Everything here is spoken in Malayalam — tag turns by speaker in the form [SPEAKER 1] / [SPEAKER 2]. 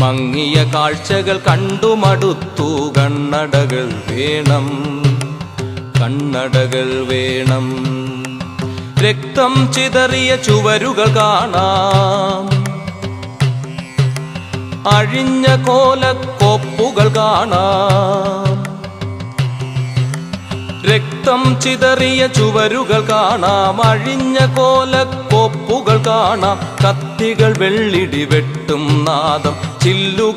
[SPEAKER 1] മങ്ങിയ കാഴ്ചകൾ കണ്ടുമടുത്തു. കണ്ണടകൾ വേണം കണ്ണടകൾ വേണം. രക്തം ചിതറിയ ചുവരുകൾ കാണാം. അഴിഞ്ഞ കോലക്കോപ്പുകൾ കാണാം. രക്തം ചിതറിയ ചുവരുകൾ കാണാം. അഴിഞ്ഞ കോലക്കോപ്പുകൾ കാണാം. കത്തികൾ വെള്ളിടി വെട്ടും നാദം. ചില്ലുകൾ